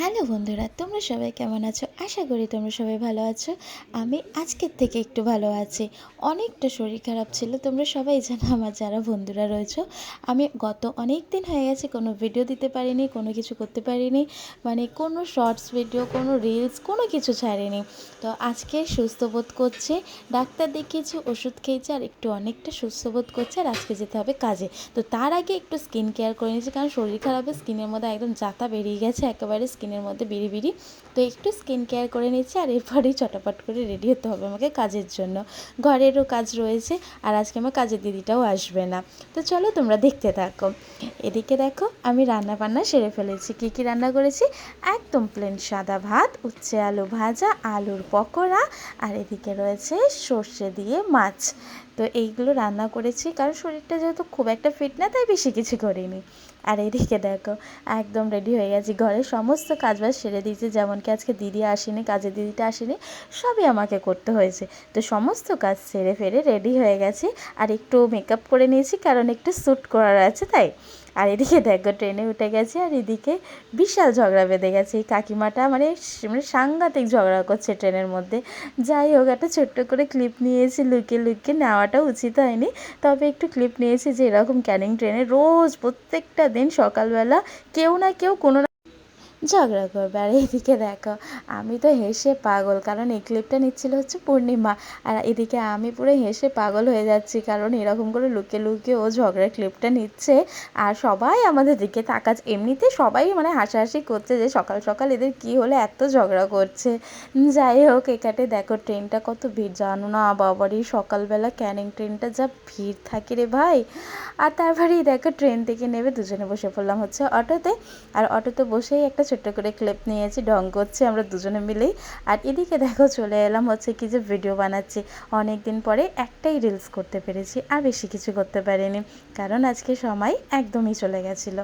Hello বন্ধুরা, তোমরা সবাই কেমন আছো? আশা করি তোমরা সবাই ভালো আছো। আমি আজকের থেকে একটু ভালো আছি। অনেকটা শরীর খারাপ ছিল, তোমরা সবাই জানো আমার যারা বন্ধুরা রয়েছো। আমি গত অনেক দিন হয়ে গেছে, কোনো ভিডিও দিতে পারিনি, কোনো কিছু করতে পারিনি মানে কোনো শর্টস ভিডিও কোনো রিলস কোনো কিছু ছাড়িনি। তো আজকে সুস্থ বোধ করছে, ডাক্তার দেখিয়েছি, ওষুধ খেয়েছি, আর একটু অনেকটা সুস্থ বোধ করছে, আর আজকে যেতে হবে কাজে। তো তার আগে একটু স্কিন কেয়ার করে নিয়েছি, কারণ শরীর খারাপে স্কিনের মধ্যে একদম জাতা বেরিয়ে গেছে, একেবারে স্কিনের মধ্যে বিড়ি বিড়ি। তো একটু স্কিন কেয়ার করে নিচ্ছি আর এরপরেই চটাপট করে রেডি হতে হবে আমাকে কাজের জন্য। ঘরেরও কাজ রয়েছে আর আজকে আমার কাজের দিদিটাও আসবে না। তো চলো তোমরা দেখতে থাকো। এদিকে দেখো আমি রান্না বান্না সেরে ফেলেছি। কী কী রান্না করেছি? একদম প্লেন সাদা ভাত, উচ্ছে আলু ভাজা, আলুর পকোড়া আর এদিকে রয়েছে সর্ষে দিয়ে মাছ। তো এইগুলো রান্না করেছি কারণ শরীরটা যেহেতু খুব একটা ফিট না, তাই বেশি কিছু করিনি। আর এদিকে দেখো, একদম রেডি হয়ে গেছি। ঘরের সমস্ত কাজবাজ সেরে দিয়েছি যেমন কি আজকে দিদি আসেনি কাজের দিদিটা আসেনি, সবই আমাকে করতে হয়েছে। তো সমস্ত কাজ সেরে ফেরে রেডি হয়ে গেছি, আর একটু মেকআপ করে নিয়েছি, কারণ একটু শ্যুট করার আছে তাই। আর এদিকে দেখো ট্রেনে উঠে গেছে, আর এদিকে বিশাল ঝগড়া বেঁধে গেছে। এই কাকিমাটা মানে মানে সাংঘাতিক ঝগড়া করছে ট্রেনের মধ্যে। যাই হোক, একটা ছোট্ট করে ক্লিপ নিয়েছি, লুকিয়ে লুকিয়ে নেওয়াটা উচিত হয়নি। তবে একটু ক্লিপ নিয়েছি যে, এরকম ক্যানিং ট্রেনে রোজ প্রত্যেকটা দিন সকালবেলা কেউ না কেউ কোনো ঝগড়া করবে। আর এদিকে দেখো, আমি তো হেসে পাগল, কারণ এই ক্লিপটা নিচ্ছিল হচ্ছে পূর্ণিমা। আর এদিকে আমি পুরো হেসে পাগল হয়ে যাচ্ছি, কারণ এরকম করে লুকে লুকিয়ে ও ঝগড়ার ক্লিপটা নিচ্ছে। আর সবাই আমাদের দিকে তাকাচ্ছে। এমনিতে সবাই মানে হাসাহাসি করছে যে সকাল সকাল এদের কি হলে, এত ঝগড়া করছে। যাই হোক এখানে দেখো ট্রেনটা কত ভিড়, জানো না? বাবারই সকালবেলা ক্যানিং ট্রেনটা যা ভিড় থাকে রে ভাই। আর তারপরেই দেখো ট্রেন থেকে নেবে দুজনে বসে পড়লাম হচ্ছে অটোতে। আর অটোতে বসেই একটা ছোট্ট করে ক্লিপ নিয়েছি, ঢং করছি, আমরা দুজনে মিলেই। আর এদিকে দেখো, চলে এলাম হচ্ছে কি যে ভিডিও বানাচ্ছি। অনেক দিন পরে একটাই রিলস করতে পেরেছি, আর বেশি কিছু করতে পারিনি, কারণ আজকে সময় একদমই চলে গেছিল।